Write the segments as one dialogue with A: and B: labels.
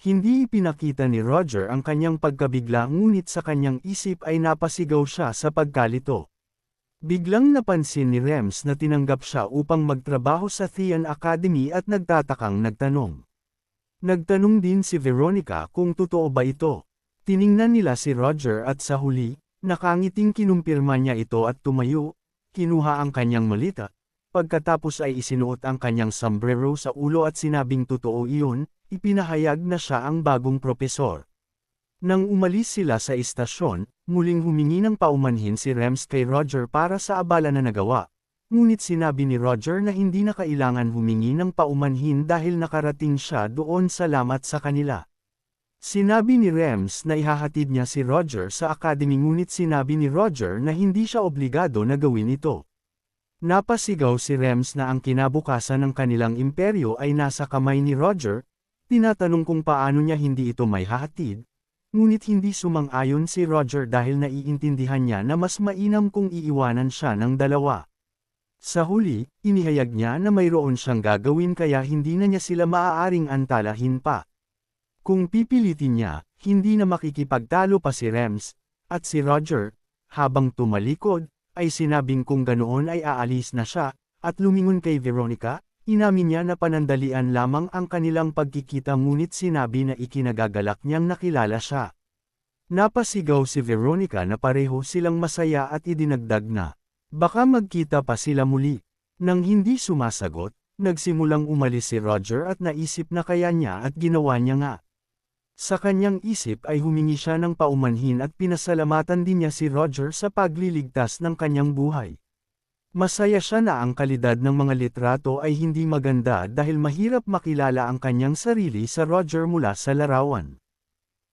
A: Hindi ipinakita ni Roger ang kanyang pagkabigla ngunit sa kanyang isip ay napasigaw siya sa pagkalito. Biglang napansin ni Rems na tinanggap siya upang magtrabaho sa Thean Academy at nagtatakang nagtanong. Nagtanong din si Veronica kung totoo ba ito. Tiningnan nila si Roger at sa huli, nakangiting kinumpirma niya ito at tumayo, kinuha ang kanyang malita, pagkatapos ay isinuot ang kanyang sombrero sa ulo at sinabing totoo iyon, ipinahayag na siya ang bagong propesor. Nang umalis sila sa istasyon, muling humingi ng paumanhin si Rems kay Roger para sa abala na nagawa. Ngunit sinabi ni Roger na hindi na kailangan humingi ng paumanhin dahil nakarating siya doon salamat sa kanila. Sinabi ni Rems na ihahatid niya si Roger sa academy ngunit sinabi ni Roger na hindi siya obligado na gawin ito. Napasigaw si Rems na ang kinabukasan ng kanilang imperyo ay nasa kamay ni Roger, Tinatanong kung paano niya hindi ito may hahatid, ngunit hindi sumang-ayon si Roger dahil naiintindihan niya na mas mainam kung iiwanan siya ng dalawa. Sa huli, inihayag niya na mayroon siyang gagawin kaya hindi na niya sila maaaring antalahin pa. Kung pipilitin niya, hindi na makikipagtalo pa si Rems, at si Roger, habang tumalikod, ay sinabing kung ganoon ay aalis na siya, at lumingon kay Veronica, Inamin niya na panandalian lamang ang kanilang pagkikita ngunit sinabi na ikinagagalak niyang nakilala siya. Napasigaw si Veronica na pareho silang masaya at idinagdag na, baka magkita pa sila muli. Nang hindi sumasagot, nagsimulang umalis si Roger at naisip na kaya niya at ginawa niya nga. Sa kanyang isip ay humingi siya ng paumanhin at pinasalamatan din niya si Roger sa pagliligtas ng kanyang buhay. Masaya siya na ang kalidad ng mga litrato ay hindi maganda dahil mahirap makilala ang kanyang sarili sa Roger mula sa larawan.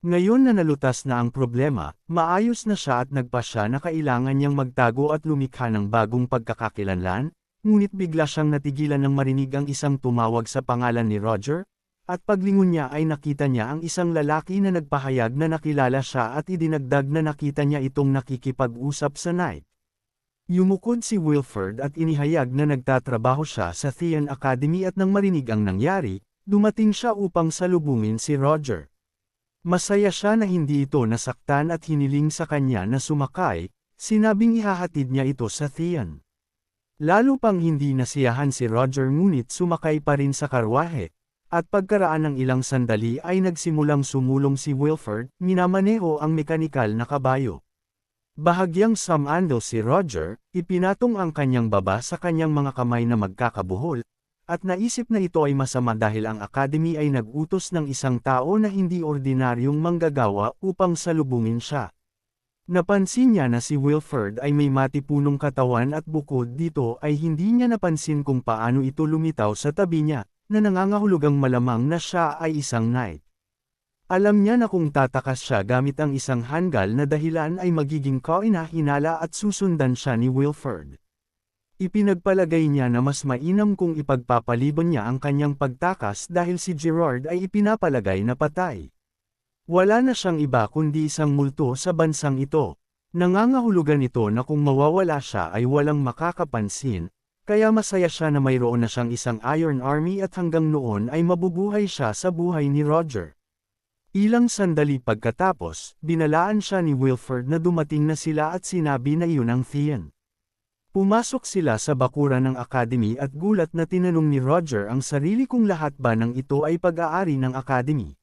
A: Ngayon na nalutas na ang problema, maayos na siya at nagpa siya na kailangan niyang magtago at lumikha ng bagong pagkakakilanlan, ngunit bigla siyang natigilan ng marinig ang isang tumawag sa pangalan ni Roger, at paglingon niya ay nakita niya ang isang lalaki na nagpahayag na nakilala siya at idinagdag na nakita niya itong nakikipag-usap sa night. Yumukod si Wilford at inihayag na nagtatrabaho siya sa Thean Academy at nang marinig ang nangyari, dumating siya upang salubungin si Roger. Masaya siya na hindi ito nasaktan at hiniling sa kanya na sumakay, sinabing ihahatid niya ito sa Thean. Lalo pang hindi nasiyahan si Roger ngunit sumakay pa rin sa karwahe, at pagkaraan ng ilang sandali ay nagsimulang sumulong si Wilford, minamaneho ang mekanikal na kabayo. Bahagyang samando si Roger, ipinatong ang kanyang baba sa kanyang mga kamay na magkakabuhol, at naisip na ito ay masama dahil ang Academy ay nagutos ng isang tao na hindi ordinaryong manggagawa upang salubungin siya. Napansin niya na si Wilford ay may matipunong katawan at bukod dito ay hindi niya napansin kung paano ito lumitaw sa tabi niya, na nangangahulugang malamang na siya ay isang knight. Alam niya na kung tatakas siya gamit ang isang hanggal na dahilan ay magiging kainahinala at susundan siya ni Wilford. Ipinagpalagay niya na mas mainam kung ipagpapaliban niya ang kanyang pagtakas dahil si Gerard ay ipinapalagay na patay. Wala na siyang iba kundi isang multo sa bansang ito. Nangangahulugan ito na kung mawawala siya ay walang makakapansin, kaya masaya siya na mayroon na siyang isang Iron Army at hanggang noon ay mabubuhay siya sa buhay ni Roger. Ilang sandali pagkatapos, binalaan siya ni Wilford na dumating na sila at sinabi na iyon ang Thean. Pumasok sila sa bakuran ng Academy at gulat na tinanong ni Roger ang sarili kung lahat ba ng ito ay pag-aari ng Academy.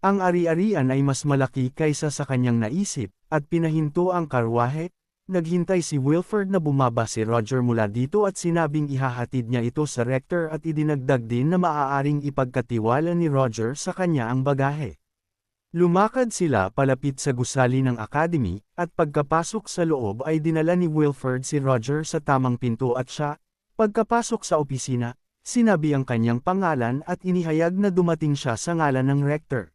A: Ang ari-arian ay mas malaki kaysa sa kanyang naisip, at pinahinto ang karwahe, naghintay si Wilford na bumaba si Roger mula dito at sinabing ihahatid niya ito sa rector at idinagdag din na maaaring ipagkatiwala ni Roger sa kanya ang bagahe. Lumakad sila palapit sa gusali ng academy, at pagkapasok sa loob ay dinala ni Wilford si Roger sa tamang pinto at siya, pagkapasok sa opisina, sinabi ang kanyang pangalan at inihayag na dumating siya sa ngalan ng rector.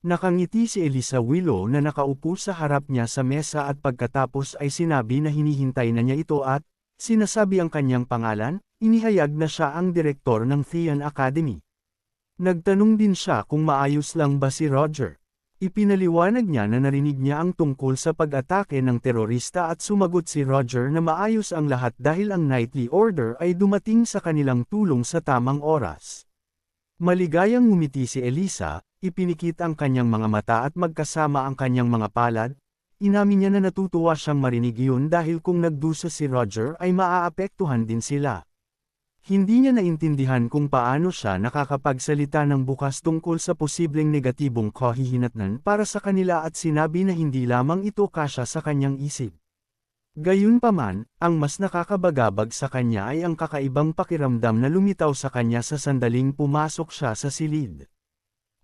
A: Nakangiti si Elisa Willow na nakaupo sa harap niya sa mesa at pagkatapos ay sinabi na hinihintay na niya ito at, sinasabi ang kanyang pangalan, inihayag na siya ang direktor ng Thean Academy. Nagtanong din siya kung maayos lang ba si Roger. Ipinaliwanag niya na narinig niya ang tungkol sa pag-atake ng terorista at sumagot si Roger na maayos ang lahat dahil ang nightly order ay dumating sa kanilang tulong sa tamang oras. Maligayang ngumiti si Elisa, ipinikit ang kanyang mga mata at magkasama ang kanyang mga palad, inamin niya na natutuwa siyang marinig yun dahil kung nagdusa si Roger ay maaapektuhan din sila. Hindi niya naintindihan kung paano siya nakakapagsalita ng bukas tungkol sa posibleng negatibong kahihinatnan para sa kanila at sinabi na hindi lamang ito kasya sa kanyang isip. Gayunpaman, ang mas nakakabagabag sa kanya ay ang kakaibang pakiramdam na lumitaw sa kanya sa sandaling pumasok siya sa silid.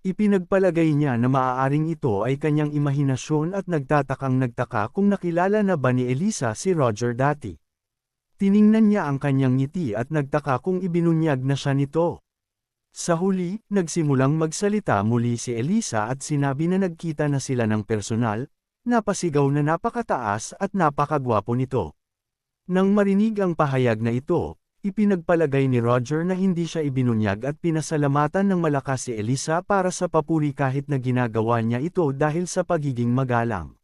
A: Ipinagpalagay niya na maaaring ito ay kanyang imahinasyon at nagtatakang nagtaka kung nakilala na ba ni Elisa si Roger dati. Tiningnan niya ang kanyang ngiti at nagtaka kung ibinunyag na siya nito. Sa huli, nagsimulang magsalita muli si Elisa at sinabi na nagkita na sila ng personal, napasigaw na napakataas at napakagwapo nito. Nang marinig ang pahayag na ito, ipinagpalagay ni Roger na hindi siya ibinunyag at pinasalamatan ng malakas si Elisa para sa papuri kahit na ginagawa niya ito dahil sa pagiging magalang.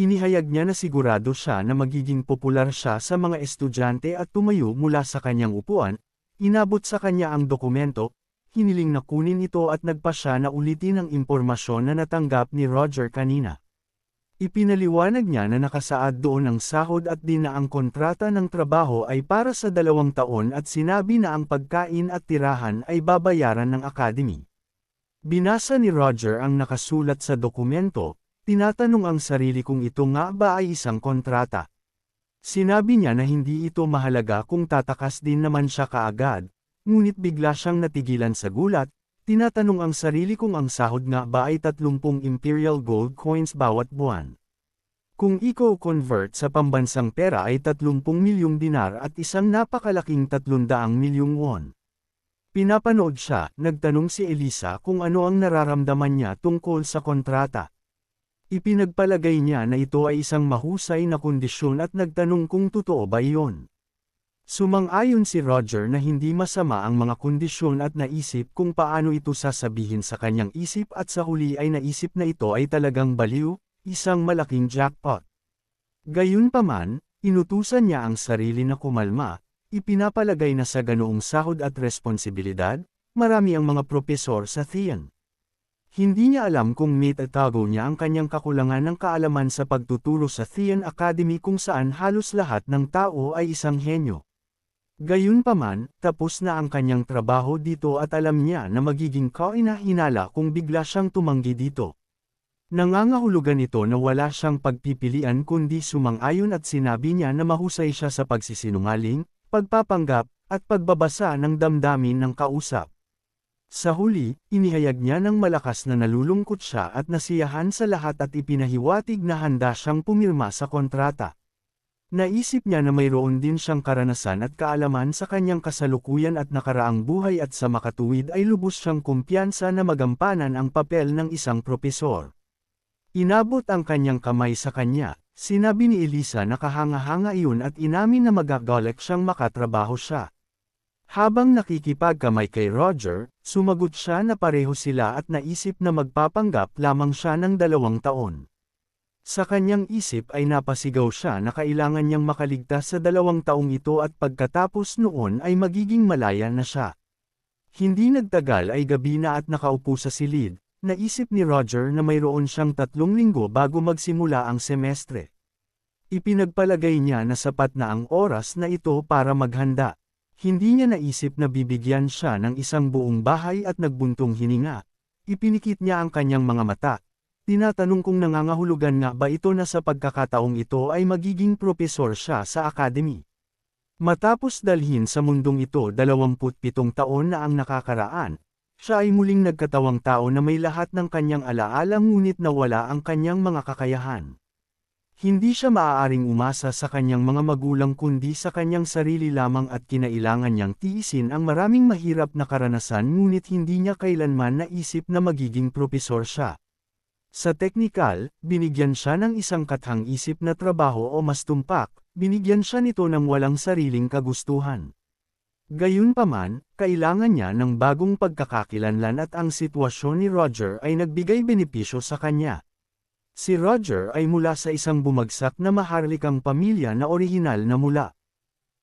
A: Inihayag niya na sigurado siya na magiging popular siya sa mga estudyante at tumayo mula sa kanyang upuan, inabot sa kanya ang dokumento, hiniling na kunin ito at nagpa siya na ulitin ang impormasyon na natanggap ni Roger kanina. Ipinaliwanag niya na nakasaad doon ang sahod at din na ang kontrata ng trabaho ay para sa dalawang taon at sinabi na ang pagkain at tirahan ay babayaran ng academy. Binasa ni Roger ang nakasulat sa dokumento, tinatanong ang sarili kung ito nga ba ay isang kontrata. Sinabi niya na hindi ito mahalaga kung tatakas din naman siya kaagad, ngunit bigla siyang natigilan sa gulat, Tinatanong ang sarili kung ang sahod nga ba ay 30 imperial gold coins bawat buwan. Kung i-convert sa pambansang pera ay 30 milyong dinar at isang napakalaking 300 milyong won. Pinapanood siya, nagtanong si Elisa kung ano ang nararamdaman niya tungkol sa kontrata. Ipinagpalagay niya na ito ay isang mahusay na kondisyon at nagtanong kung totoo ba iyon. Sumang-ayon si Roger na hindi masama ang mga kondisyon at naisip kung paano ito sasabihin sa kanyang isip at sa huli ay naisip na ito ay talagang baliw, isang malaking jackpot. Gayunpaman, inutusan niya ang sarili na kumalma, ipinapalagay na sa ganoong sahod at responsibilidad, marami ang mga propesor sa Thean. Hindi niya alam kung metatago niya ang kanyang kakulangan ng kaalaman sa pagtuturo sa Thean Academy kung saan halos lahat ng tao ay isang henyo. Gayunpaman, tapos na ang kanyang trabaho dito at alam niya na magiging kainahinala kung bigla siyang tumanggi dito. Nangangahulugan ito na wala siyang pagpipilian kundi sumang-ayon at sinabi niya na mahusay siya sa pagsisinungaling, pagpapanggap, at pagbabasa ng damdamin ng kausap. Sa huli, inihayag niya ng malakas na nalulungkot siya at nasiyahan sa lahat at ipinahiwatig na handa siyang pumirma sa kontrata. Naisip niya na mayroon din siyang karanasan at kaalaman sa kanyang kasalukuyan at nakaraang buhay at sa makatuwid ay lubos siyang kumpiyansa na magampanan ang papel ng isang propesor. Inabot ang kanyang kamay sa kanya, sinabi ni Elisa na kahanga-hanga iyon at inamin na magagalek siyang makatrabaho siya. Habang nakikipagkamay kay Roger, sumagot siya na pareho sila at naisip na magpapanggap lamang siya ng dalawang taon. Sa kanyang isip ay napasigaw siya na kailangan niyang makaligtas sa dalawang taong ito at pagkatapos noon ay magiging malaya na siya. Hindi nagtagal ay gabi na at nakaupo sa silid, naisip ni Roger na mayroon siyang tatlong linggo bago magsimula ang semestre. Ipinagpalagay niya na sapat na ang oras na ito para maghanda. Hindi niya naisip na bibigyan siya ng isang buong bahay at nagbuntong hininga. Ipinikit niya ang kanyang mga mata, Tinatanong kung nangangahulugan nga ba ito na sa pagkakataong ito ay magiging propesor siya sa academy. Matapos dalhin sa mundong ito 27 taon na ang nakakaraan, siya ay muling nagkatawang tao na may lahat ng kanyang alaala ngunit nawala ang kanyang mga kakayahan. Hindi siya maaaring umasa sa kanyang mga magulang kundi sa kanyang sarili lamang at kinailangan niyang tiisin ang maraming mahirap na karanasan ngunit hindi niya kailanman naisip na magiging propesor siya. Sa teknikal, binigyan siya ng isang kathang-isip na trabaho o mas tumpak, binigyan siya nito ng walang sariling kagustuhan. Gayunpaman, kailangan niya ng bagong pagkakakilanlan at ang sitwasyon ni Roger ay nagbigay benepisyo sa kanya. Si Roger ay mula sa isang bumagsak na maharlikang pamilya na orihinal na mula.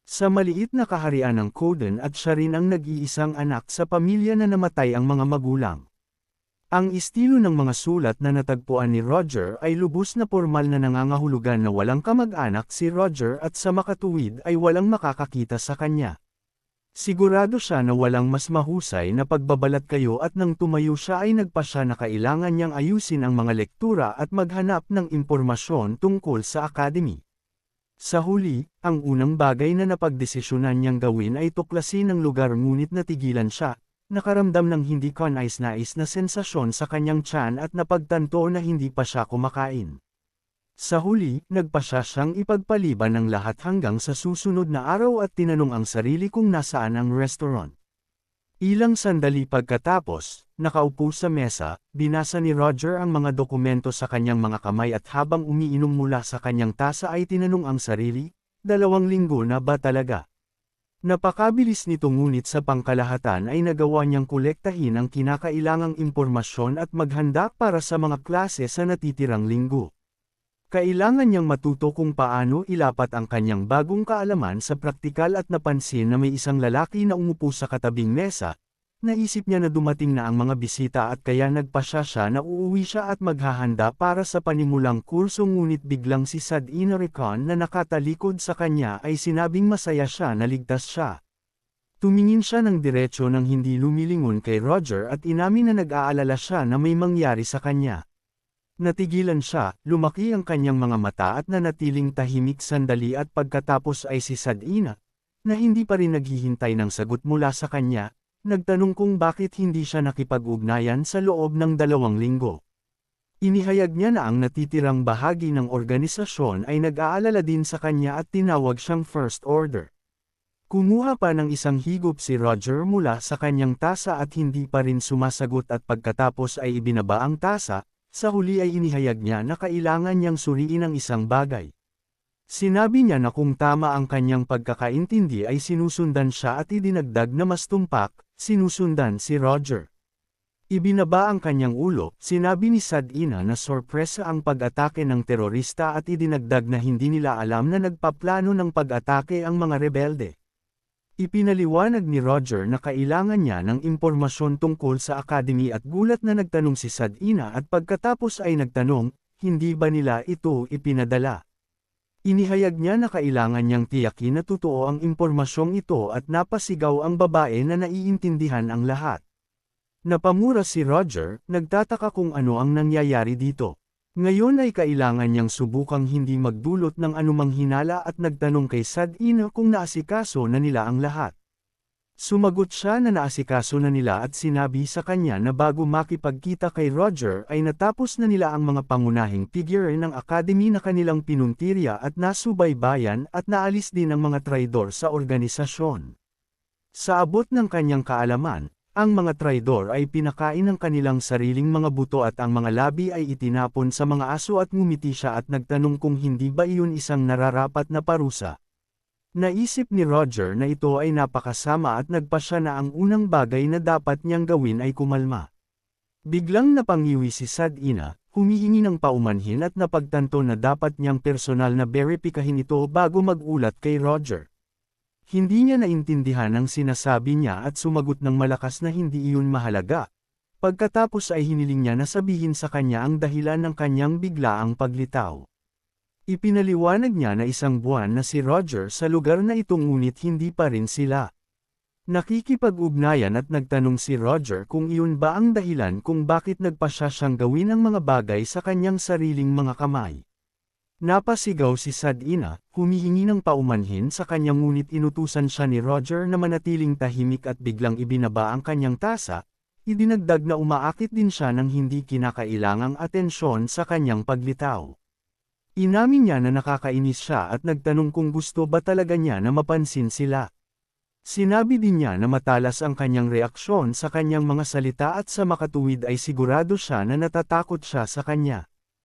A: Sa maliit na kaharian ng Coden at siya rin ang nag-iisang anak sa pamilya na namatay ang mga magulang. Ang estilo ng mga sulat na natagpuan ni Roger ay lubos na formal na nangangahulugan na walang kamag-anak si Roger at sa makatuwid ay walang makakakita sa kanya. Sigurado siya na walang mas mahusay na pagbabalat kayo at nang tumayo siya ay nagpa siya na kailangan niyang ayusin ang mga lektura at maghanap ng impormasyon tungkol sa academy. Sa huli, ang unang bagay na napagdesisyonan niyang gawin ay tuklasin ang lugar ngunit natigilan siya, Nakaramdam ng hindi kanais-nais na sensasyon sa kanyang tiyan at napagtanto na hindi pa siya kumakain. Sa huli, nagpa siya siyang ipagpaliban ng lahat hanggang sa susunod na araw at tinanong ang sarili kung nasaan ang restaurant. Ilang sandali pagkatapos, nakaupo sa mesa, binasa ni Roger ang mga dokumento sa kanyang mga kamay at habang umiinom mula sa kanyang tasa ay tinanong ang sarili, dalawang linggo na ba talaga? Napakabilis nito ngunit sa pangkalahatan ay nagawa niyang kolektahin ang kinakailangang impormasyon at maghanda para sa mga klase sa natitirang linggo. Kailangan niyang matuto kung paano ilapat ang kanyang bagong kaalaman sa praktikal at napansin na may isang lalaki na umupo sa katabing mesa, Naisip niya na dumating na ang mga bisita at kaya nagpasya siya na uuwi siya at maghahanda para sa panimulang kurso ngunit biglang si Sad Inaricon na nakatalikod sa kanya ay sinabing masaya siya na ligtas siya. Tumingin siya ng diretsyo nang hindi lumilingon kay Roger at inamin na nag-aalala siya na may mangyari sa kanya. Natigilan siya, lumaki ang kanyang mga mata at nanatiling tahimik sandali at pagkatapos ay si Sadina, na hindi pa rin naghihintay ng sagot mula sa kanya, Nagtanong kung bakit hindi siya nakipag-ugnayan sa loob ng dalawang linggo. Inihayag niya na ang natitirang bahagi ng organisasyon ay nag-aalala din sa kanya at tinawag siyang First Order. Kumuha pa ng isang higop si Roger mula sa kanyang tasa at hindi pa rin sumasagot at pagkatapos ay ibinaba ang tasa, sa huli ay inihayag niya na kailangan niyang suriin ang isang bagay. Sinabi niya na kung tama ang kanyang pagkakaintindi ay sinusundan siya at idinagdag na mas tumpak, sinusundan si Roger. Ibinaba ang kanyang ulo, sinabi ni Sadina na sorpresa ang pag-atake ng terorista at idinagdag na hindi nila alam na nagpaplano ng pag-atake ang mga rebelde. Ipinaliwanag ni Roger na kailangan niya ng impormasyon tungkol sa academy at gulat na nagtanong si Sadina at pagkatapos ay nagtanong, hindi ba nila ito ipinadala? Inihayag niya na kailangan niyang tiyakin na totoo ang impormasyong ito at napasigaw ang babae na naiintindihan ang lahat. Napamura si Roger, nagtataka kung ano ang nangyayari dito. Ngayon ay kailangan niyang subukang hindi magdulot ng anumang hinala at nagtanong kay Sadina kung naasikaso na nila ang lahat. Sumagot siya na naasikaso na nila at sinabi sa kanya na bago makipagkita kay Roger ay natapos na nila ang mga pangunahing figure ng academy na kanilang pinuntirya at nasubaybayan at naalis din ang mga traidor sa organisasyon. Sa abot ng kanyang kaalaman, ang mga traidor ay pinakain ng kanilang sariling mga buto at ang mga labi ay itinapon sa mga aso at ngumiti siya at nagtanong kung hindi ba iyon isang nararapat na parusa. Naisip ni Roger na ito ay napakasama at nagpa siya na ang unang bagay na dapat niyang gawin ay kumalma. Biglang napangiwi si Sadina, humihingi ng paumanhin at napagtanto na dapat niyang personal na veripikahin ito bago magulat kay Roger. Hindi niya naintindihan ang sinasabi niya at sumagot ng malakas na hindi iyon mahalaga. Pagkatapos ay hiniling niya na sabihin sa kanya ang dahilan ng kanyang biglaang paglitaw. Ipinaliwanag niya na isang buwan na si Roger sa lugar na ito ngunit hindi pa rin sila. Nakikipag-ugnayan at nagtanong si Roger kung iyon ba ang dahilan kung bakit nagpasya siyang gawin ang mga bagay sa kanyang sariling mga kamay. Napasigaw si Sadina, humihingi ng paumanhin sa kanyang ngunit inutusan siya ni Roger na manatiling tahimik at biglang ibinaba ang kanyang tasa, idinagdag na umaakit din siya ng hindi kinakailangang atensyon sa kanyang paglitaw. Inamin niya na nakakainis siya at nagtanong kung gusto ba talaga niya na mapansin sila. Sinabi din niya na matalas ang kanyang reaksyon sa kanyang mga salita at sa makatuwid ay sigurado siya na natatakot siya sa kanya.